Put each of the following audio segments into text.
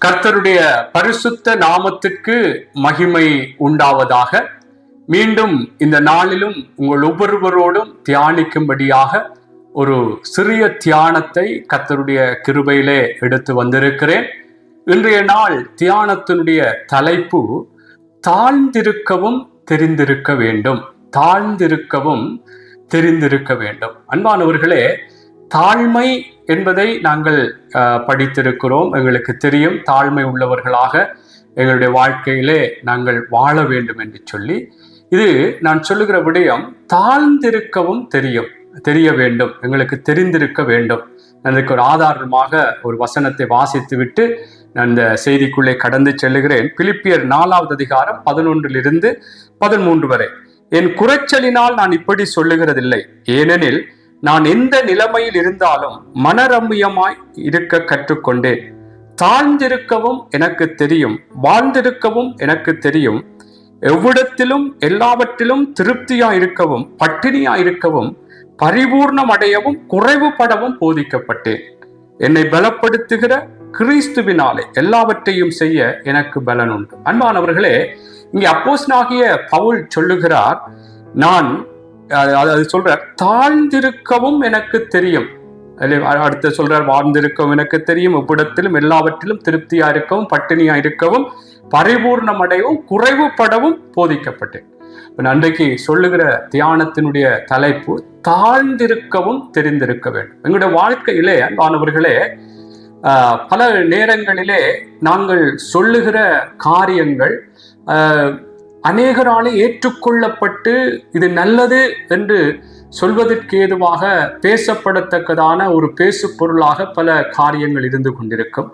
கர்த்தருடைய பரிசுத்த நாமத்துக்கு மகிமை உண்டாவதாக. மீண்டும் இந்த நாளிலும் உங்கள் ஒவ்வொருவரோடும் தியானிக்கும்படியாக ஒரு சிறிய தியானத்தை கர்த்தருடைய கிருபையிலே எடுத்து வந்திருக்கிறேன். இன்றைய நாள் தியானத்தினுடைய தலைப்பு தாழ்ந்திருக்கவும் தெரிந்திருக்க வேண்டும். தாழ்ந்திருக்கவும் தெரிந்திருக்க வேண்டும். அன்பானவர்களே தாழ்மை என்பதை நாங்கள் படித்திருக்கிறோம். எங்களுக்கு தெரியும். தாழ்மை உள்ளவர்களாக எங்களுடைய வாழ்க்கையிலே நாங்கள் வாழ வேண்டும் என்று சொல்லி இது நான் சொல்லுகிற விடயம் தாழ்ந்திருக்கவும் தெரியும். தெரிய வேண்டும். எங்களுக்கு தெரிந்திருக்க வேண்டும். எனக்கு ஒரு ஆதாரமாக ஒரு வசனத்தை வாசித்து விட்டு நான் இந்த செய்திக்குள்ளே கடந்து செல்லுகிறேன். பிலிப்பியர் நாலாவது அதிகாரம் பதினொன்றிலிருந்து பதிமூன்று வரை. என் குறைச்சலினால் நான் இப்படி சொல்லுகிறதில்லை. ஏனெனில் நான் எந்த நிலைமையில் இருந்தாலும் மனரம்மியமாய் இருக்க கற்றுக்கொண்டேன். தாழ்ந்திருக்கவும் எனக்கு தெரியும் வாழ்ந்திருக்கவும் எனக்கு தெரியும். எவ்விடத்திலும் எல்லாவற்றிலும் திருப்தியா இருக்கவும் பட்டினியா இருக்கவும் பரிபூர்ணம் அடையவும் குறைவுபடவும் போதிக்கப்பட்டேன். என்னை பலப்படுத்துகிற கிறிஸ்துவினாலே எல்லாவற்றையும் செய்ய எனக்கு பலன் உண்டு அன்பானவர்களே இங்கே அப்போஸ்னாகிய பவுல் சொல்லுகிறார் நான் அது- அது அது சொல்றார் தாழ்ந்திருக்கவும் எனக்கு தெரியும். அடுத்து சொல்றார் வாழ்ந்திருக்கவும் எனக்கு தெரியும். இவ்விடத்திலும் எல்லாவற்றிலும் திருப்தியா இருக்கவும் பட்டினியா இருக்கவும் பரிபூர்ணம் அடையவும் குறைவுபடவும் போதிக்கப்பட்டேன். அன்றைக்கு சொல்லுகிற தியானத்தினுடைய தலைப்பு தாழ்ந்திருக்கவும் தெரிந்திருக்க வேண்டும். எங்களுடைய வாழ்க்கையிலே அன்பானவர்களே பல நேரங்களிலே நாங்கள் சொல்லுகிற காரியங்கள் அநேகராலே ஏற்றுக்கொள்ளப்பட்டு இது நல்லது என்று சொல்வதற்கு ஏதுவாக பேசப்படத்தக்கதான ஒரு பேசு பொருளாக பல காரியங்கள் இருந்து கொண்டிருக்கும்.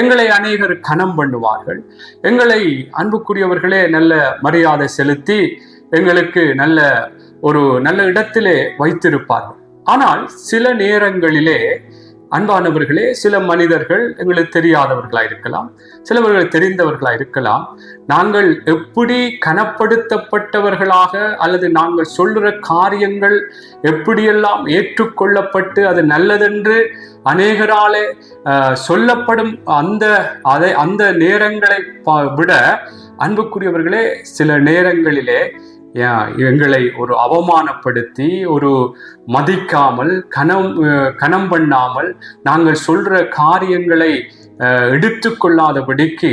எங்களை அநேகர் கணம் பண்ணுவார்கள். எங்களை அன்புக்குரியவர்களே நல்ல மரியாதை செலுத்தி எங்களுக்கு நல்ல ஒரு நல்ல இடத்திலே வைத்திருப்பார்கள். ஆனால் சில நேரங்களிலே அன்பானவர்களே சில மனிதர்கள் எங்களுக்கு தெரியாதவர்களா இருக்கலாம் சிலவர்கள் தெரிந்தவர்களா இருக்கலாம் நாங்கள் எப்படி கனப்படுத்தப்பட்டவர்களாக அல்லது நாங்கள் சொல்லுற காரியங்கள் எப்படியெல்லாம் ஏற்றுக்கொள்ளப்பட்டு அது நல்லதென்று அநேகராலே சொல்லப்படும் அந்த அதை அந்த நேரங்களை விட அன்புக்குரியவர்களே சில நேரங்களிலே எங்களை ஒரு அவமானப்படுத்தி ஒரு மதிக்காமல் கனம் கணம் கனம் பண்ணாமல் நாங்கள் சொல்ற காரியங்களை எடுத்துக்கொள்ளாதபடிக்கு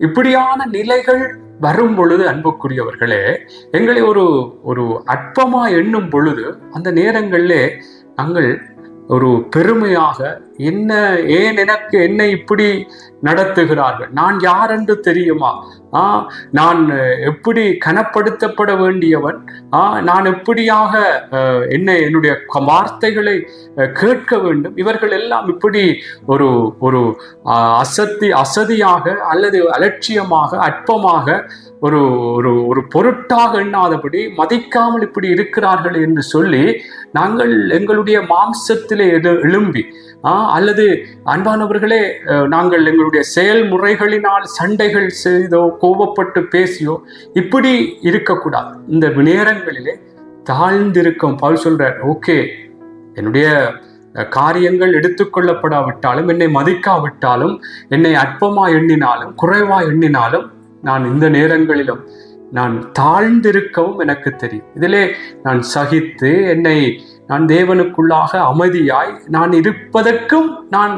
இப்படியான நிலைகள் வரும் பொழுது அன்புக்குரியவர்களே எங்களை ஒரு ஒரு அற்பமா எண்ணும் பொழுது அந்த நேரங்களிலே நாங்கள் ஒரு பெருமையாக என்ன ஏன் எனக்கு என்னை இப்படி நடத்துகிறார்கள்? நான் யார் என்று தெரியுமா? ஆ நான் எப்படி கனப்படுத்தப்பட வேண்டியவன்? ஆ நான் எப்படியாக என்னை என்ன என்னுடைய வார்த்தைகளை கேட்க வேண்டும்? இவர்கள் எல்லாம் இப்படி ஒரு ஒரு அசத்தி அசதியாக அல்லது அலட்சியமாக அற்பமாக ஒரு ஒரு ஒரு பொருட்டாக எண்ணாதபடி மதிக்காமல் இப்படி இருக்கிறார்கள் என்று சொல்லி நாங்கள் எங்களுடைய மாம்சத்திலே எது எழும்பி ஆ, அல்லது அன்பானவர்களே நாங்கள் எங்களுடைய செயல்முறைகளினால் சண்டைகள் செய்தோ கோபப்பட்டு பேசியோ இப்படி இருக்கக்கூடாது. இந்த நேரங்களிலே தாழ்ந்திருக்கும் பவுல் சொல்றார் ஓகே என்னுடைய காரியங்கள் எடுத்துக்கொள்ளப்படாவிட்டாலும் என்னை மதிக்காவிட்டாலும் என்னை அற்பமா எண்ணினாலும் குறைவா எண்ணினாலும் நான் இந்த நேரங்களிலும் நான் தாழ்ந்திருக்கவும் எனக்கு தெரியும். இதிலே நான் சகித்து என்னை நான் தேவனுக்குள்ளாக அமைதியாய் நான் இருப்பதற்கும் நான்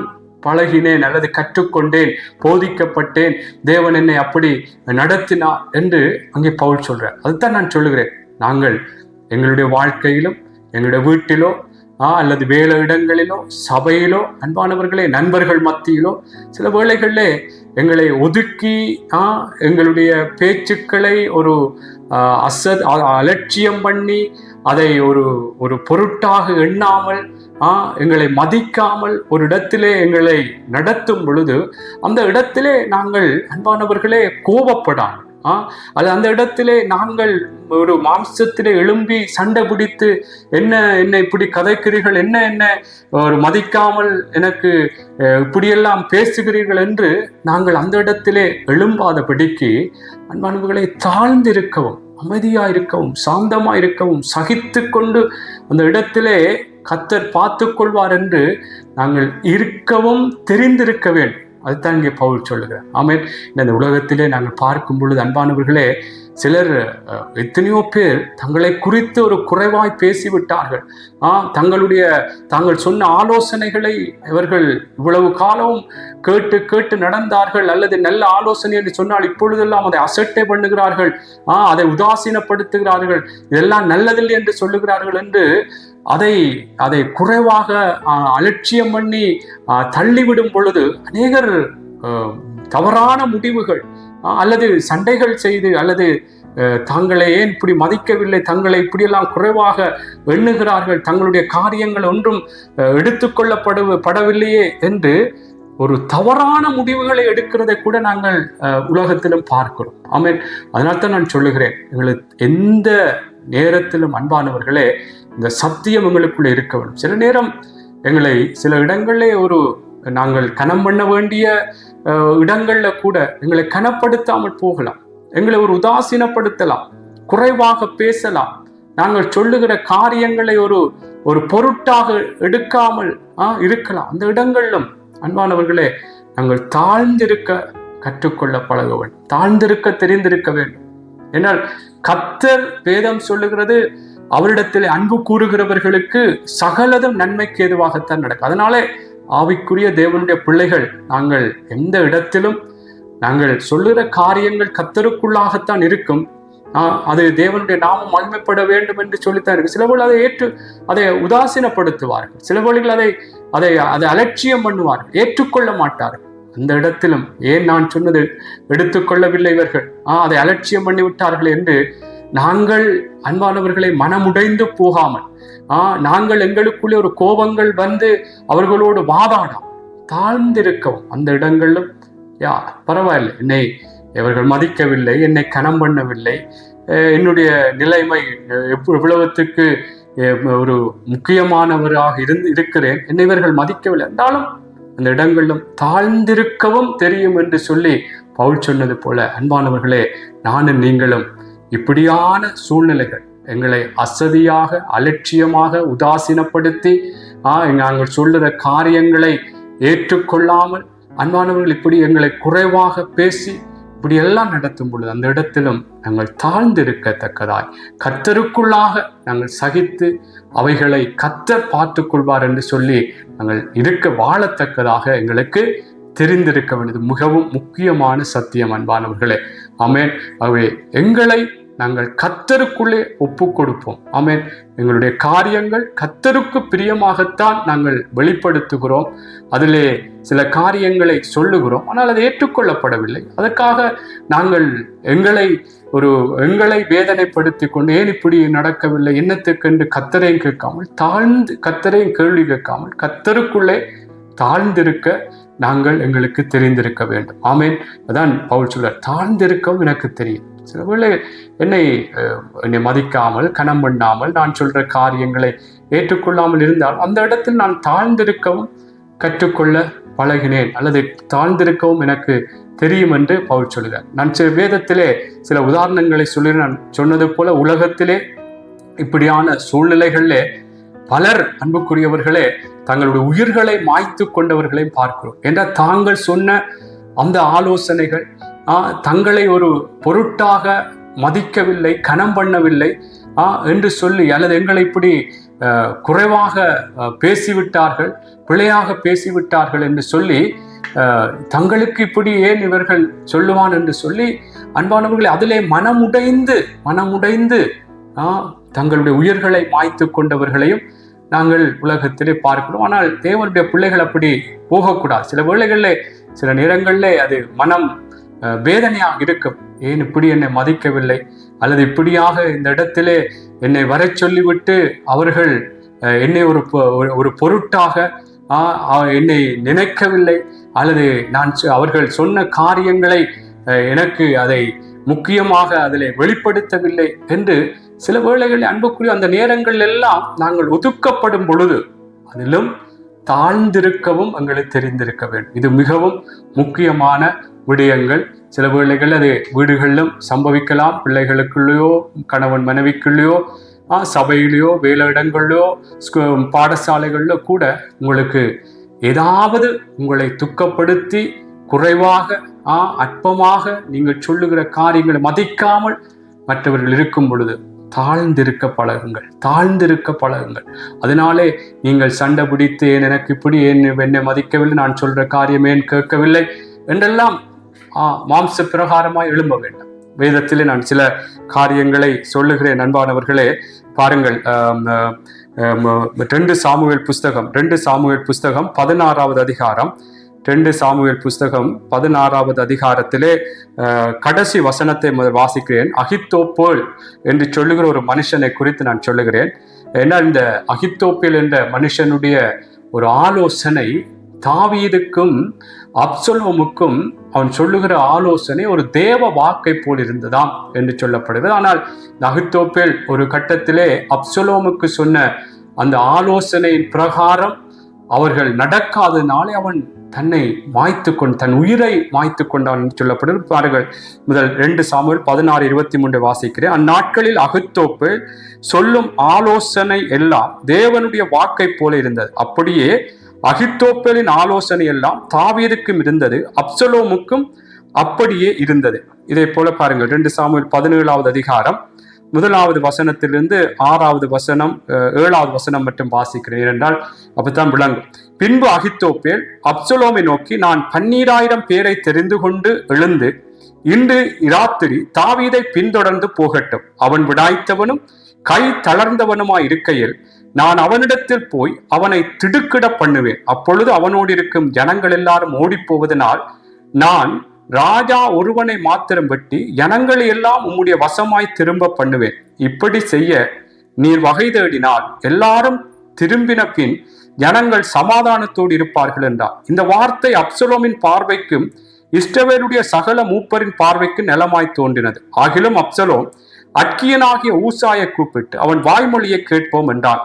பழகினேன் அல்லது கற்றுக்கொண்டேன் போதிக்கப்பட்டேன். தேவன் என்னை அப்படி நடத்தினார் என்று அங்கே பவுல் சொல்றார். அதுதான் நான் சொல்லுகிறேன். நாங்கள் எங்களுடைய வாழ்க்கையிலும் எங்களுடைய வீட்டிலோ ஆ, அல்லது வேலை இடங்களிலோ சபையிலோ அன்பானவர்களே நண்பர்கள் மத்தியிலோ சில வேளைகளிலே எங்களை ஒதுக்கி ஆ, எங்களுடைய பேச்சுக்களை ஒரு அச அசத் அலட்சியம் பண்ணி அதை ஒரு ஒரு பொருட்டாக எண்ணாமல் ஆ, எங்களை மதிக்காமல் ஒரு இடத்திலே எங்களை நடத்தும் பொழுது அந்த இடத்திலே நாங்கள் அன்பானவர்களே கோபப்படாமல் ஆ? அது அந்த இடத்திலே நாங்கள் ஒரு மாம்சத்திலே எழும்பி சண்டை பிடித்து என்ன என்ன இப்படி கதைக்கிறீர்கள் என்ன என்ன ஒரு மதிக்காமல் எனக்கு இப்படியெல்லாம் பேசுகிறீர்கள் என்று நாங்கள் அந்த இடத்திலே எழும்பாதபடிக்கு அன்பானவர்களை தாழ்ந்திருக்கவும் அமைதியா இருக்கவும் சாந்தமா இருக்கவும் சகித்து கொண்டு அந்த இடத்திலே கத்தர் பார்த்து கொள்வார் என்று நாங்கள் இருக்கவும் தெரிந்திருக்க வேண்டும். அதுதான் இங்கே பவுல் சொல்லுகிறார். ஆமேன். இந்த உலகத்திலே நாங்கள் பார்க்கும் பொழுது அன்பானவர்களே சிலர் எத்தனையோ பேர் தங்களை குறித்து ஒரு குறைவாய் பேசிவிட்டார்கள். ஆ தங்களுடைய தாங்கள் சொன்ன ஆலோசனைகளை இவர்கள் இவ்வளவு காலம் கேட்டு கேட்டு நடந்தார்கள் அல்லது நல்ல ஆலோசனை என்று சொன்னால் இப்பொழுதெல்லாம் அதை அசட்டை பண்ணுகிறார்கள். ஆ அதை உதாசீனப்படுத்துகிறார்கள். இதெல்லாம் நல்லதில்லை என்று சொல்லுகிறார்கள் என்று அதை அதை குறைவாக அலட்சியம் பண்ணி தள்ளிவிடும் பொழுது அநேகர் தவறான முடிவுகள் அல்லது சண்டைகள் செய்து அல்லது தங்களை ஏன் இப்படி மதிக்கவில்லை தங்களை இப்படியெல்லாம் குறைவாக எண்ணுகிறார்கள் தங்களுடைய காரியங்கள் ஒன்றும் எடுத்துக்கொள்ளப்படு படவில்லையே என்று ஒரு தவறான முடிவுகளை எடுக்கிறதை கூட நாங்கள் உலகத்திலும் பார்க்கிறோம். ஆமீன். அதனால்தான் நான் சொல்லுகிறேன் எங்களுக்கு எந்த நேரத்திலும் அன்பானவர்களே இந்த சத்தியம் எங்களுக்குள்ளே இருக்க வேண்டும். சில நேரம் எங்களை சில இடங்களிலே ஒரு நாங்கள் கனம் பண்ண வேண்டிய இடங்களில் கூட எங்களை கனப்படுத்தாமல் போகலாம். எங்களை ஒரு உதாசீனப்படுத்தலாம். குறைவாக பேசலாம். நாங்கள் சொல்லுகிற காரியங்களை ஒரு ஒரு பொருட்டாக எடுக்காமல் இருக்கலாம். அந்த இடங்களிலும் அன்பானவர்களே நாங்கள் தாழ்ந்திருக்க கற்றுக்கொள்ள பழக வேண்டும். தாழ்ந்திருக்க தெரிந்திருக்க வேண்டும். என்னால் கத்தர் வேதம் சொல்லுகிறது அவரிடத்தில் அன்பு கூறுகிறவர்களுக்கு சகலதும் நன்மைக்கு ஏதுவாகத்தான் நடக்கும். அதனாலே ஆவிக்குரிய தேவனுடைய பிள்ளைகள் நாங்கள் எந்த இடத்திலும் நாங்கள் சொல்லுகிற காரியங்கள் கத்தருக்குள்ளாகத்தான் இருக்கும். ஆஹ் அது தேவனுடைய நாமம் மகிமைப்பட வேண்டும் என்று சொல்லித்தான் இருக்கு சிலவர்கள் அதை ஏற்று அதை உதாசீனப்படுத்துவார்கள். சிலவர்கள் அதை அதை அதை அலட்சியம் பண்ணுவார்கள். ஏற்றுக்கொள்ள மாட்டார்கள். அந்த இடத்திலும் ஏன் நான் சொன்னது எடுத்துக்கொள்ளவில்லை இவர்கள்? ஆஹ் அதை அலட்சியம் பண்ணி விட்டார்கள் என்று நாங்கள் அன்பானவர்களை மனமுடைந்து போகாமல் ஆஹ் நாங்கள் எங்களுக்குள்ளே ஒரு கோபங்கள் வந்து அவர்களோடு வாதாடாம் தாழ்ந்திருக்கவும். அந்த இடங்களிலும் யா பரவாயில்லை. என்னை இவர்கள் மதிக்கவில்லை என்னை கனம் பண்ணவில்லை. என்னுடைய நிலைமை அஹ் எவ்வளவுத்துக்கு ஒரு முக்கியமானவராக இருந்து இருக்கிறேன். என்னை இவர்கள் மதிக்கவில்லை. என்றாலும் அந்த இடங்களிலும் தாழ்ந்திருக்கவும் தெரியும் என்று சொல்லி பவுல் சொன்னது போல அன்பானவர்களே நானும் நீங்களும் இப்படியான சூழ்நிலைகள் எங்களை அசதியாக அலட்சியமாக உதாசீனப்படுத்தி ஆ, நாங்கள் சொல்லுற காரியங்களை ஏற்றுக்கொள்ளாமல் அன்பானவர்கள் இப்படி எங்களை குறைவாக பேசி இப்படி எல்லாம் நடத்தும் பொழுது அந்த இடத்திலும் நாங்கள் தாழ்ந்திருக்கத்தக்கதாய் கத்தருக்குள்ளாக நாங்கள் சகித்து அவைகளை கத்தர் பார்த்து கொள்வார் என்று சொல்லி நாங்கள் இருக்க வாழத்தக்கதாக எங்களுக்கு தெரிந்திருக்க வேண்டியது மிகவும் முக்கியமான சத்தியம் அன்பானவர்களே. ஆமென். அவை எங்களை நாங்கள் கத்தருக்குள்ளே ஒப்பு கொடுப்போம் ஆமேன். எங்களுடைய காரியங்கள் கத்தருக்கு பிரியமாகத்தான் நாங்கள் வெளிப்படுத்துகிறோம். அதிலே சில காரியங்களை சொல்லுகிறோம். ஆனால் அது ஏற்றுக்கொள்ளப்படவில்லை. அதற்காக நாங்கள் எங்களை ஒரு எங்களை வேதனைப்படுத்தி கொண்டு ஏன் இப்படி நடக்கவில்லை? என்னத்துக்கென்று கத்தரையும் கேட்காமல் தாழ்ந்து கத்தரையும் கேள்வி கேட்காமல் கத்தருக்குள்ளே தாழ்ந்திருக்க நாங்கள் எங்களுக்கு தெரிந்திருக்க வேண்டும். ஆமேன். அதான் பவுல் சொல்றார் தாழ்ந்திருக்கவும் எனக்கு தெரியும். சில வேளை என்னை என்னை மதிக்காமல் கனம் பண்ணாமல் நான் சொல்ற காரியங்களை ஏற்றுக்கொள்ளாமல் இருந்தால் அந்த இடத்தில் நான் தாழ்ந்திருக்கவும் கற்றுக்கொள்ள பழகினேன் அல்லது தாழ்ந்திருக்கவும் எனக்கு தெரியும் என்று பவுல் சொல்கிறார். நான் சில வேதத்திலே சில உதாரணங்களை சொல்லி நான் சொன்னது போல உலகத்திலே இப்படியான சூழ்நிலைகளிலே பலர் அன்புக்குரியவர்களே தங்களுடைய உயிர்களை மாய்த்து கொண்டவர்களையும் பார்க்கிறோம். என்றால் தாங்கள் சொன்ன அந்த ஆலோசனைகள் தங்களை ஒரு பொருட்டாக மதிக்கவில்லை கனம் பண்ணவில்லை ஆ, என்று சொல்லி அல்லது எங்களை இப்படி குறைவாக பேசிவிட்டார்கள் பிழையாக பேசிவிட்டார்கள் என்று சொல்லி தங்களுக்கு இப்படி ஏன் இவர்கள் சொல்லுவான் என்று சொல்லி அன்பானவர்களை அதிலே மனமுடைந்து மனமுடைந்து தங்களுடைய உயிர்களை மாய்த்து கொண்டவர்களையும் நாங்கள் உலகத்திலே பார்க்கிறோம். ஆனால் தேவனுடைய பிள்ளைகள் அப்படி போகக்கூடாது. சில வேளைகளில் சில நேரங்களிலே அது மனம் வேதனையாக இருக்கும். ஏன் இப்படி என்னை மதிக்கவில்லை? அல்லது இப்படியாக இந்த இடத்திலே என்னை வரச் சொல்லிவிட்டு அவர்கள் என்னை ஒரு பொ- ஒரு- பொருட்டாக என்னை நினைக்கவில்லை. அல்லது நான் சொ- அவர்கள் சொன்ன காரியங்களை எனக்கு அதை முக்கியமாக அதில் வெளிப்படுத்தவில்லை என்று சில வேளைகளில் அன்புக்குரிய அந்த நேரங்கள் எல்லாம் நாங்கள் ஒதுக்கப்படும் பொழுது அதிலும் தாழ்ந்திருக்கவும் எங்களுக்கு தெரிந்திருக்க வேண்டும். இது மிகவும் முக்கியமான விடயங்கள். சில வேளைகள் அது வீடுகளிலும் சம்பவிக்கலாம். பிள்ளைகளுக்குள்ளேயோ கணவன் மனைவிக்குள்ளேயோ ஆ, சபையிலேயோ வேலை இடங்கள்லையோ பாடசாலைகளிலோ கூட உங்களுக்கு ஏதாவது உங்களை துக்கப்படுத்தி குறைவாக ஆ அற்பமாக நீங்கள் சொல்லுகிற காரியங்களை மதிக்காமல் மற்றவர்கள் இருக்கும் பொழுது தாழ்ந்திருக்க பழகுங்கள். தாழ்ந்திருக்க பழகுங்கள். அதனாலே நீங்கள் சண்டை பிடித்து ஏன் எனக்கு இப்படி? ஏன் என்னை மதிக்கவில்லை? நான் சொல்ற காரியம் ஏன் கேட்கவில்லை? என்றெல்லாம் மாம்ச பிரகாரமாய் எழும்ப வேண்டும். வேதத்திலே நான் சில காரியங்களை சொல்லுகிறேன் அன்பானவர்களே. பாருங்கள் ரெண்டு சாமுவேல் புஸ்தகம் ரெண்டு சாமுவேல் புஸ்தகம் பதினாறாவது அதிகாரம். ரெண்டு சாமுவேல் புஸ்தகம் பதினாறாவது அதிகாரத்திலே கடைசி வசனத்தை முதல் வாசிக்கிறேன். அகித்தோப்போல் என்று சொல்லுகிற ஒரு மனுஷனை குறித்து நான் சொல்லுகிறேன். ஏன்னா இந்த அகித்தோப்பில் என்ற மனுஷனுடைய ஒரு ஆலோசனை தாவீதுக்கும் அப்சல்வமுக்கும் அவன் சொல்லுகிற ஆலோசனை ஒரு தேவ வாக்கை போல் இருந்ததாம் என்று சொல்லப்படுகிறது. ஆனால் இந்த அகித்தோப்பேல் ஒரு கட்டத்திலே அப்சலோமுக்கு சொன்ன அந்த ஆலோசனையின் பிரகாரம் அவர்கள் நடக்காதனாலே அவன் தன்னை மாய்த்து கொண்டு தன் உயிரை மாய்த்து கொண்டான் என்று சொல்லப்படுகிறது. பாருங்கள் முதல் ரெண்டு சாமுவேல் பதினாறு இருபத்தி மூன்று வாசிக்கிறேன். அந்நாட்களில் அகுத்தோப்பு சொல்லும் ஆலோசனை எல்லாம் தேவனுடைய வாக்கை போல இருந்தது. அப்படியே அகித்தோப்பேலின் ஆலோசனை எல்லாம் தாவீதுக்கும் இருந்தது அப்சலோமுக்கும் அப்படியே இருந்தது. இதே போல பாருங்கள் ரெண்டு சாமுவேல் பதினேழாவது அதிகாரம் முதலாவது வசனத்திலிருந்து ஆறாவது வசனம் ஏழாவது வசனம் மட்டும் வாசிக்கிறேன். என்றால் அப்படித்தான் விளங்கும். பின்பு அகித்தோப்பேல் அப்சலோமை நோக்கி நான் பன்னீராயிரம் பேரை தெரிந்து கொண்டு எழுந்து இன்று இராத்திரி தாவீதை பின்தொடர்ந்து போகட்டும். அவன் விடாய்த்தவனும் கை தளர்ந்தவனுமாய் இருக்கையில் நான் அவனிடத்தில் போய் அவனை திடுக்கிட பண்ணுவேன். அப்பொழுது அவனோடு இருக்கும் ஜனங்கள் எல்லாரும் ஓடிப் போவதனால் நான் ராஜா ஒருவனை மாத்திரம் வெட்டி ஜனங்களை எல்லாம் உம்முடைய வசமாய் திரும்ப பண்ணுவேன். இப்படி செய்ய நீர் வகை தேடினால் எல்லாரும் திரும்பின பின் ஜனங்கள் சமாதானத்தோடு இருப்பார்கள் என்றார். இந்த வார்த்தை அப்சலோமின் பார்வைக்கும் இஷ்டவேருடைய சகல மூப்பரின் பார்வைக்கு நிலமாய் தோன்றினது. ஆகிலும் அப்சலோம் அக்கியனாகிய ஊசாயை கூப்பிட்டு அவன் வாய்மொழியை கேட்போம் என்றான்.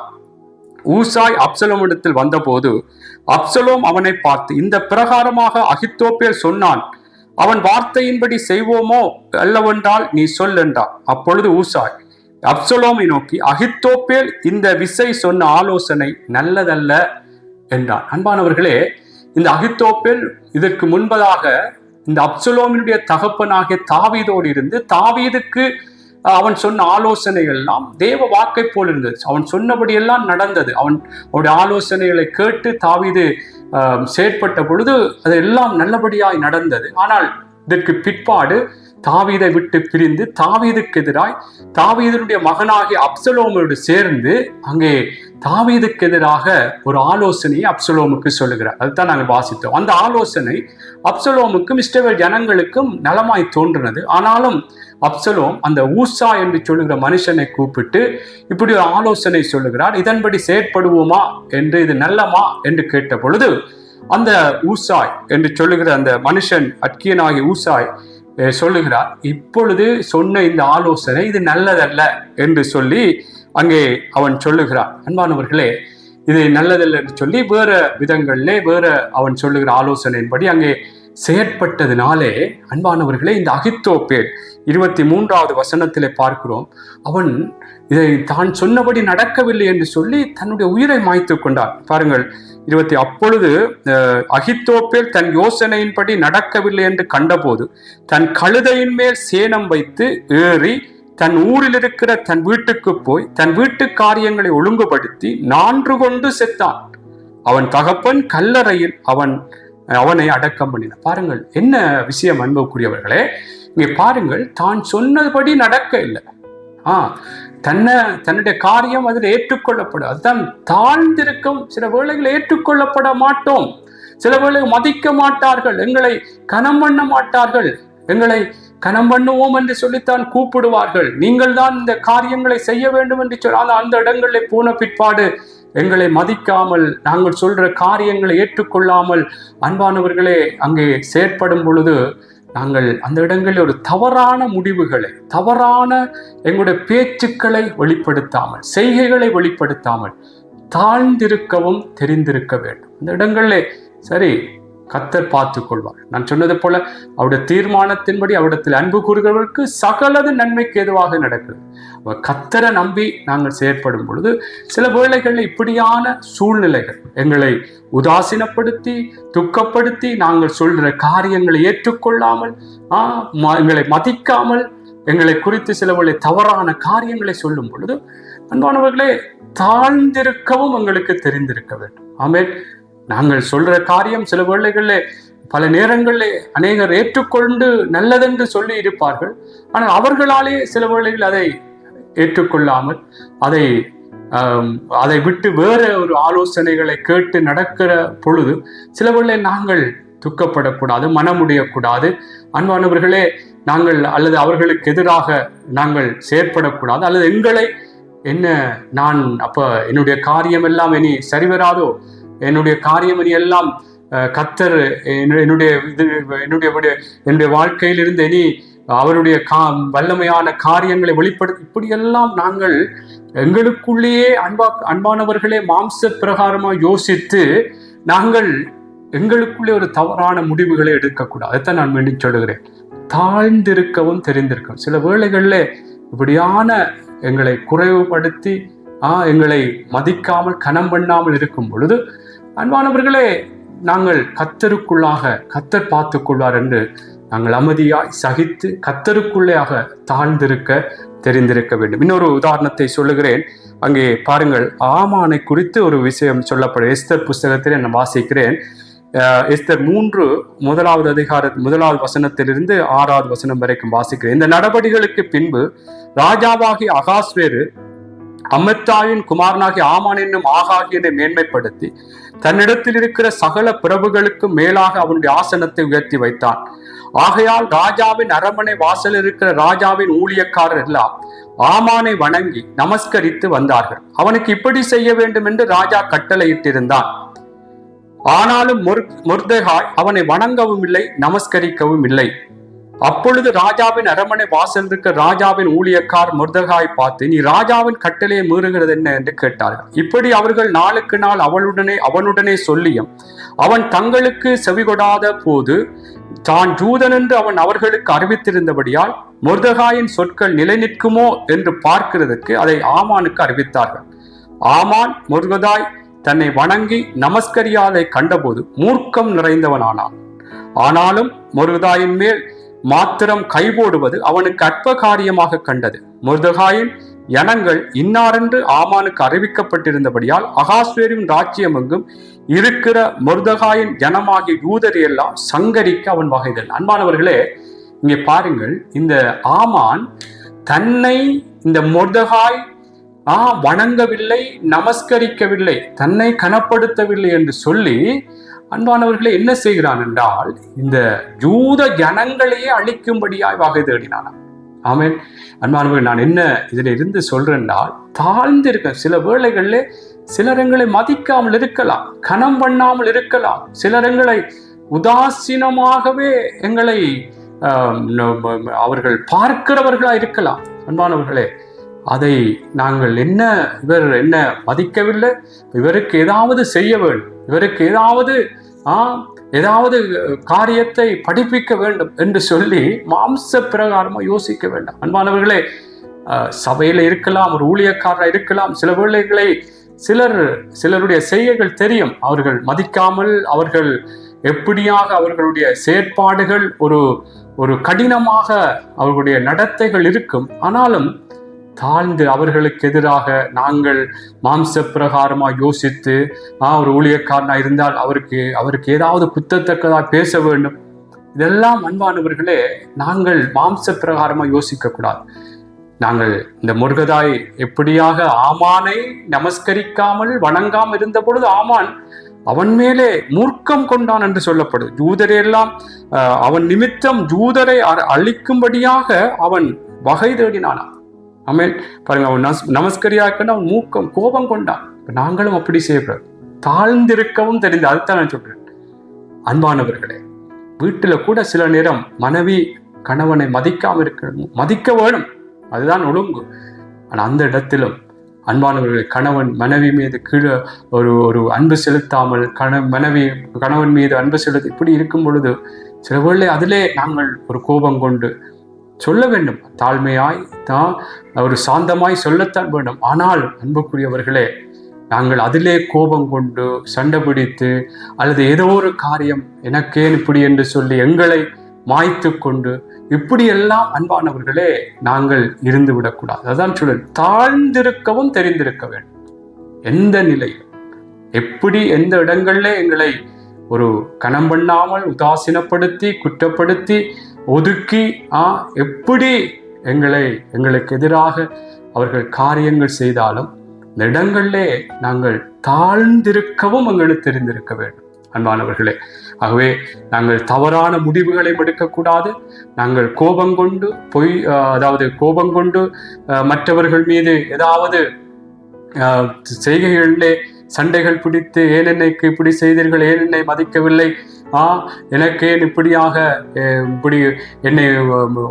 ஊசாய் அப்சலோமிடத்தில் வந்தபோது அப்சலோம் அவனை பார்த்து இந்த பிரகாரமாக அகித்தோப்பேல் சொன்னான் அவன் வார்த்தையின்படி செய்வோமோ அல்லவென்றால் நீ சொல் என்றான். அப்பொழுது ஊசாய் அப்சலோமை நோக்கி அகித்தோப்பேல் இந்த விசை சொன்ன ஆலோசனை நல்லதல்ல என்றான். அன்பானவர்களே இந்த அகித்தோப்பேல் இதற்கு முன்பதாக இந்த அப்சலோமினுடைய தகப்பனாகிய தாவீதோடு இருந்து தாவீதுக்கு அவன் சொன்ன ஆலோசனைகள் எல்லாம் தேவ வாக்கை போல் இருந்தது. அவன் சொன்னபடியெல்லாம் நடந்தது. அவன் அவருடைய ஆலோசனைகளை கேட்டு தாவீது செயற்பட்ட பொழுது அதெல்லாம் நல்லபடியாய் நடந்தது. ஆனால் இதற்கு பிற்பாடு தாவீதை விட்டு பிரிந்து தாவீதுக்கு எதிராய் தாவீதனுடைய மகனாகிய அப்சலோமோடு சேர்ந்து அங்கே தாவீதுக்கு எதிராக ஒரு ஆலோசனையை அப்சலோமுக்கு சொல்லுகிறார். அதுதான் நாங்கள் வாசித்தோம். அந்த ஆலோசனை அப்சலோமுக்கும் இஷ்டவேல் ஜனங்களுக்கும் நலமாய் தோன்றினது. ஆனாலும் அப்சலோம் அந்த ஊசா என்று சொல்லுகிற மனுஷனை கூப்பிட்டு இப்படி ஒரு ஆலோசனை சொல்லுகிறார் இதன்படி செயற்படுவோமா என்று இது நல்லமா? என்று கேட்ட பொழுது அந்த ஊசாய் என்று சொல்லுகிற அந்த மனுஷன் அட்கியனாகி ஊசாய் சொல்லுகிறார் இப்பொழுது சொன்ன இந்த ஆலோசனை இது நல்லதல்ல என்று சொல்லி அங்கே அவன் சொல்லுகிறான். அன்பானவர்களே இது நல்லதல்ல என்று சொல்லி வேற விதங்களிலே வேற அவன் சொல்லுகிற ஆலோசனையின்படி அங்கே செயற்பட்டதினாலே அன்பானவர்களே இந்த அகித்தோப்பேல் இருபத்தி மூன்றாவது வசனத்திலே பார்க்கிறோம். அவன் இதை தான் சொன்னபடி நடக்கவில்லை என்று சொல்லி தன்னுடைய உயிரை மாய்த்து கொண்டான். பாருங்கள் இருபத்தி அப்பொழுது அகித்தோப்பேல் தன் யோசனையின்படி நடக்கவில்லை என்று கண்டபோது தன் கழுதையின் மேல் சேனம் வைத்து ஏறி தன் ஊரில் இருக்கிற தன் வீட்டுக்கு போய் தன் வீட்டு காரியங்களை ஒழுங்குபடுத்தி நான்று கொண்டு செத்தான். அவன் தகப்பன் கல்லறையில் அவன் அவனை அடக்கம் பண்ணின. பாருங்கள் என்ன விஷயம் அன்புக்குரியவர்களே? இங்கே பாருங்கள் தான் சொன்னபடி நடக்க இல்லை. ஆ தன்னை தன்னுடைய காரியம் அதில் ஏற்றுக்கொள்ளப்படும் அதுதான் தாழ்ந்திருக்கும். சில வேளைகள் ஏற்றுக்கொள்ளப்பட மாட்டோம். சில வேளை மதிக்க மாட்டார்கள். எங்களை கனம் பண்ண மாட்டார்கள். எங்களை கனம் பண்ணுவோம் என்று சொல்லித்தான் கூப்பிடுவார்கள். நீங்கள் தான் இந்த காரியங்களை செய்ய வேண்டும் என்று சொன்னால் அந்த இடங்களில் போன பிற்பாடு எங்களை மதிக்காமல் நாங்கள் சொல்ற காரியங்களை ஏற்றுக்கொள்ளாமல் அன்பானவர்களே அங்கே செயற்படும் பொழுது நாங்கள் அந்த இடங்களில் ஒரு தவறான முடிவுகளை தவறான எங்களுடைய பேச்சுக்களை வெளிப்படுத்தாமல் செய்கைகளை வெளிப்படுத்தாமல் தாழ்ந்திருக்கவும் தெரிந்திருக்க வேண்டும். இந்த இடங்களில் சரி கத்தர் பார்த்து கொள்வார் நான் சொன்னது போல அவருடைய தீர்மானத்தின்படி அவரிடத்தில் அன்பு கூறுகிறவர்களுக்கு சகலது நன்மைக்கு எதுவாக நடக்கிறது. அவர் கத்தரை நம்பி நாங்கள் செயற்படும் பொழுது சில வேளைகளில் இப்படியான சூழ்நிலைகள் எங்களை உதாசீனப்படுத்தி துக்கப்படுத்தி நாங்கள் சொல்கிற காரியங்களை ஏற்றுக்கொள்ளாமல் எங்களை மதிக்காமல் எங்களை குறித்து சில வேளை தவறான காரியங்களை சொல்லும் பொழுது அன்பானவர்களே தாழ்ந்திருக்கவும் எங்களுக்கு தெரிந்திருக்க வேண்டும். ஆமேன். நாங்கள் சொல்ற காரியம் சில வேளைகளில் பல நேரங்களில் அநேகர் ஏற்றுக்கொண்டு நல்லதென்று சொல்லி இருப்பார்கள். ஆனால் அவர்களாலே சில வேளைகள் அதை ஏற்றுக்கொள்ளாமல் அதை அதை விட்டு வேற ஒரு ஆலோசனைகளை கேட்டு நடக்கிற பொழுது சில வேளை நாங்கள் துக்கப்படக்கூடாது மனமுடையக்கூடாது. அன்பானவர்களே நாங்கள் அல்லது அவர்களுக்கு எதிராக நாங்கள் செயற்படக்கூடாது. அல்லது எங்களை என்ன நான் அப்ப என்னுடைய காரியம் எல்லாம் இனி சரிவராதோ என்னுடைய காரியம் இனி எல்லாம் கத்தர் என்னுடைய இது என்னுடைய என்னுடைய வாழ்க்கையிலிருந்து இனி அவருடைய கா வல்லமையான காரியங்களை வெளிப்படுத்த இப்படியெல்லாம் நாங்கள் எங்களுக்குள்ளேயே அன்பா அன்பானவர்களே மாம்ச பிரகாரமாக யோசித்து நாங்கள் எங்களுக்குள்ளே ஒரு தவறான முடிவுகளை எடுக்கக்கூடாது. அதைத்தான் நான் மீண்டும் சொல்லுகிறேன். தாழ்ந்திருக்கவும் தெரிந்திருக்கும் சில வேளைகளில் இப்படியான எங்களை குறைவுபடுத்தி எங்களை மதிக்காமல் கனம் பண்ணாமல் இருக்கும் பொழுது அன்பானவர்களே நாங்கள் கத்தருக்குள்ளாக கத்தர் பார்த்து கொள்வார் என்று நாங்கள் அமைதியாய் சகித்து கத்தருக்குள்ளேயாக தாழ்ந்திருக்க தெரிந்திருக்க வேண்டும். இன்னொரு உதாரணத்தை சொல்லுகிறேன். அங்கே பாருங்கள் ஆமானை குறித்து ஒரு விஷயம் சொல்லப்படும். எஸ்தர் புஸ்தகத்தில் நான் வாசிக்கிறேன். எஸ்தர் மூன்று முதலாவது அதிகார முதலாவது வசனத்திலிருந்து ஆறாவது வசனம் வரைக்கும் வாசிக்கிறேன். இந்த நடவடிக்கைகளுக்கு பின்பு ராஜாவாகி அகாஸ்வேரு அமிர்தாயின் குமாரனாகி ஆமான் என்னும் ஆகாகியனை மேன்மைப்படுத்தி தன்னிடத்தில் இருக்கிற சகல பிரபுகளுக்கும் மேலாக அவனுடைய ஆசனத்தை உயர்த்தி வைத்தான். ஆகையால் ராஜாவின் அரண்மனை வாசல் இருக்கிற ராஜாவின் ஊழியக்காரர் எல்லாம் ஆமானை வணங்கி நமஸ்கரித்து வந்தார்கள். அவனுக்கு இப்படி செய்ய வேண்டும் என்று ராஜா கட்டளையிட்டிருந்தான். ஆனாலும் முர்- முர்தகாய் அவனை வணங்கவும் இல்லை நமஸ்கரிக்கவும் இல்லை. அப்பொழுது ராஜாவின் அரண்மனை வாசல் இருக்க ராஜாவின் ஊழியக்கார் முருதகாய் பார்த்து நீ ராஜாவின் கட்டளையை மீறுகிறது என்ன? என்று கேட்டார்கள். இப்படி அவர்கள் நாளுக்கு நாள் அவளுடனே அவனுடனே சொல்லியும் அவன் தங்களுக்கு செவிகொடாத போது தான் ஜூதன் என்று அவன் அவர்களுக்கு அறிவித்திருந்தபடியால் முருதகாயின் சொற்கள் நிலைநிற்குமோ என்று பார்க்கிறதுக்கு அதை ஆமானுக்கு அறிவித்தார்கள். ஆமான் முருகதாய் தன்னை வணங்கி நமஸ்கரியாதை கண்டபோது மூர்க்கம் நிறைந்தவனானான். ஆனாலும் முருகதாயின் மேல் மாத்திரம் கைபோடுவது அவனுக்கு அற்ப காரியமாக கண்டது. முருதகாயின் யனங்கள் இன்னாரென்று ஆமானுக்கு அறிவிக்கப்பட்டிருந்தபடியால் அகாஸ்வேரின் ராஜ்யமெங்கும் இருக்கிற முருதகாயின் ஜனமாகிய யூதர் எல்லாம் சங்கரிக்க அவன் வகைதல். அன்பானவர்களே இங்கே பாருங்கள் இந்த ஆமான் தன்னை இந்த முருதகாய் ஆ வணங்கவில்லை நமஸ்கரிக்கவில்லை தன்னை கனப்படுத்தவில்லை என்று சொல்லி அன்பானவர்களே என்ன செய்கிறான் என்றால் இந்த யூத ஜனங்களையே அழிக்கும்படியாய் வகை தேடினானாம். ஆமேன். அன்பானவர்கள் நான் என்ன இதில் இருந்து சொல்றேன்னால் தாழ்ந்திருக்க சில வேளைகளில் சிலரங்களை மதிக்காமல் இருக்கலாம் கனம் பண்ணாமல் இருக்கலாம் சிலரங்களை உதாசீனமாகவே எங்களை அவர்கள் பார்க்கிறவர்களா இருக்கலாம். அன்பானவர்களே அதை நாங்கள் என்ன இவர் என்ன மதிக்கவில்லை? இவருக்கு ஏதாவது செய்ய வேண்டும். இவருக்கு ஏதாவது ஆ ஏதாவது காரியத்தை படிப்பிக்க வேண்டும் என்று சொல்லி மாம்ச பிரகாரமாக யோசிக்க வேண்டாம். அன்பானவர்களே சபையில் இருக்கலாம் ஒரு ஊழியக்காரராக இருக்கலாம். சில வேளைகளை சிலர் சிலருடைய செய்கைகள் தெரியும். அவர்கள் மதிக்காமல் அவர்கள் எப்படியாக அவர்களுடைய செயற்பாடுகள் ஒரு ஒரு கடினமாக அவர்களுடைய நடத்தைகள் இருக்கும். ஆனாலும் தாழ்ந்து அவர்களுக்கு எதிராக நாங்கள் மாம்ச பிரகாரமாக யோசித்து ஒரு ஊழியக்காரனா இருந்தால் அவருக்கு அவருக்கு ஏதாவது குத்தத்தக்கதாக பேச வேண்டும். இதெல்லாம் அன்பானவர்களே நாங்கள் மாம்ச பிரகாரமாக யோசிக்கக்கூடாது. நாங்கள் இந்த முருகதாய் எப்படியாக ஆமானை நமஸ்கரிக்காமல் வணங்காமல் இருந்த பொழுது ஆமான் அவன் மேலே மூர்க்கம் கொண்டான் என்று சொல்லப்படுது. ஜூதரை எல்லாம் அவன் நிமித்தம் ஜூதரை அ- அழிக்கும்படியாக அவன் வகை தேடினானான் அமேன் பாருங்க அவன் நஸ்- நமஸ்கரியாக்கன்னு அவன் மூக்கம் கோபம் கொண்டான் நாங்களும் அப்படி செய்யக்கூடாது. தாழ்ந்திருக்கவும் தெரிந்து அதுதான் நான் சொல்றேன். அன்பானவர்களே வீட்டில் கூட சில நேரம் மனைவி கணவனை மதிக்காமல் இருக்க மதிக்க வேணும். அதுதான் ஒழுங்கு. ஆனால் அந்த இடத்திலும் அன்பானவர்கள் கணவன் மனைவி மீது கீழே ஒரு ஒரு அன்பு செலுத்தாமல் கண மனைவி கணவன் மீது அன்பு செலுத்த இப்படி இருக்கும் பொழுது சில வேளை அதிலே நாங்கள் ஒரு கோபம் கொண்டு சொல்ல வேண்டும். தாழ்மையாய் தான் ஒரு சாந்தமாய் சொல்லத்தான் வேண்டும். ஆனால் அன்புக்குரியவர்களே நாங்கள் அதிலே கோபம் கொண்டு சண்டை பிடித்து அல்லது ஏதோ ஒரு காரியம் எனக்கேன் இப்படி என்று சொல்லி எங்களை மாய்த்து கொண்டு இப்படியெல்லாம் அன்பானவர்களே நாங்கள் இருந்து விடக்கூடாது. அதான் சொல்ல தாழ்ந்திருக்கவும் தெரிந்திருக்க வேண்டும். எந்த நிலையில்? எப்படி எந்த இடங்கள்ல எங்களை ஒரு கணம் பண்ணாமல் உதாசீனப்படுத்தி குற்றப்படுத்தி ஒதுக்கி ஆ எப்படி எங்களை எங்களுக்கு எதிராக அவர்கள் காரியங்கள் செய்தாலும் இந்த இடங்களிலே நாங்கள் தாழ்ந்திருக்கவும் எங்களுக்கு தெரிந்திருக்க வேண்டும். அன்பானவர்களே ஆகவே நாங்கள் தவறான முடிவுகளை எடுக்கக்கூடாது. நாங்கள் கோபம் கொண்டு பொய் அதாவது கோபம் கொண்டு மற்றவர்கள் மீது ஏதாவது செய்கைகளிலே சண்டைகள் பிடித்து ஏனென்னைக்கு இப்படி செய்தீர்கள்? ஏனென்னை மதிக்கவில்லை? ஆ எனக்கு ஏன் இப்படியாக இப்படி என்னை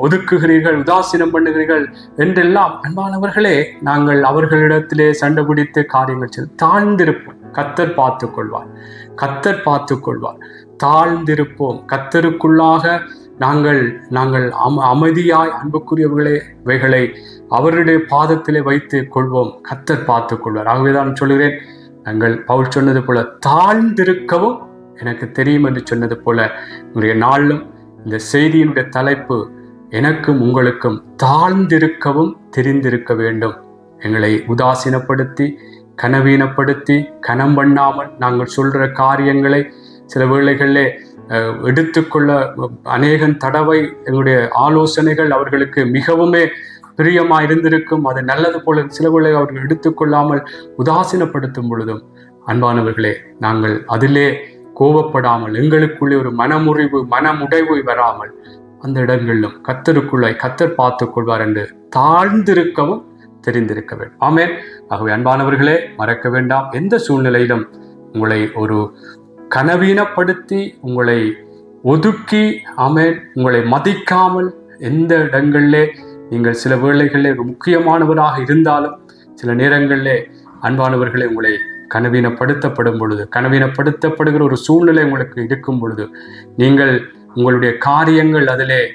ஒதுக்குகிறீர்கள் உதாசீனம் பண்ணுகிறீர்கள் என்றெல்லாம் அன்பானவர்களே நாங்கள் அவர்களிடத்திலே சண்டை பிடித்து காரியங்கள் செல் தாழ்ந்திருப்போம். கத்தர் பார்த்து கொள்வார் கத்தர் பார்த்து கொள்வார் தாழ்ந்திருப்போம். கத்தருக்குள்ளாக நாங்கள் நாங்கள் அம அமைதியாய் அன்புக்குரியவர்களே இவைகளை அவருடைய பாதத்திலே வைத்து கொள்வோம். கத்தர் பார்த்து கொள்வார் ஆகவேதான் சொல்கிறேன் நாங்கள் பவுல் சொன்னது போல தாழ்ந்திருக்கவும் எனக்கு தெரியும் என்று சொன்னது போல இன்றைய நாளிலும் இந்த செய்தியினுடைய தலைப்பு எனக்கும் உங்களுக்கும் தாழ்ந்திருக்கவும் தெரிந்திருக்க வேண்டும். எங்களை உதாசீனப்படுத்தி கனவீனப்படுத்தி கனம் பண்ணாமல் நாங்கள் சொல்கிற காரியங்களை சில வேளைகளிலே எடுத்துக்கொள்ள அநேகம் தடவை எங்களுடைய ஆலோசனைகள் அவர்களுக்கு மிகவுமே பிரியமா இருந்திருக்கும் அது நல்லது போல சில வேளை அவர்கள் எடுத்துக்கொள்ளாமல் உதாசீனப்படுத்தும் பொழுதும் அன்பானவர்களே நாங்கள் அதிலே கோபப்படாமல் எங்களுக்குள்ளே ஒரு மனமுறிவு மனமுடைவு வராமல் அந்த இடங்களிலும் கத்தருக்குள்ளே கத்தர் பார்த்துக் கொள்வார் என்று தாழ்ந்திருக்கவும் தெரிந்திருக்க வேண்டும். ஆமென். ஆகவே அன்பானவர்களே மறக்க வேண்டாம். எந்த சூழ்நிலையிலும் உங்களை ஒரு கனவீனப்படுத்தி உங்களை ஒதுக்கி ஆமென் உங்களை மதிக்காமல் எந்த இடங்களிலே நீங்கள் சில வேளைகளில் முக்கியமானவராக இருந்தாலும் சில நேரங்களிலே அன்பானவர்களே உங்களை கனவீனப்படுத்தப்படும் பொழுது கனவீனப்படுத்தப்படுகிற ஒரு சூழ்நிலை உங்களுக்கு இருக்கும் பொழுது நீங்கள் உங்களுடைய காரியங்கள் அதிலே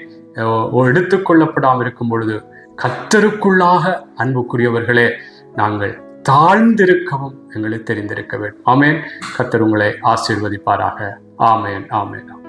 எடுத்துக்கொள்ளப்படாமல் இருக்கும் பொழுது கத்தருக்குள்ளாக அன்புக்குரியவர்களே நாங்கள் தாழ்ந்திருக்கவும் எங்களுக்கு தெரிந்திருக்க வேண்டும். ஆமேன். கத்தர் உங்களை ஆசீர்வதிப்பாராக. ஆமேன் ஆமேன்.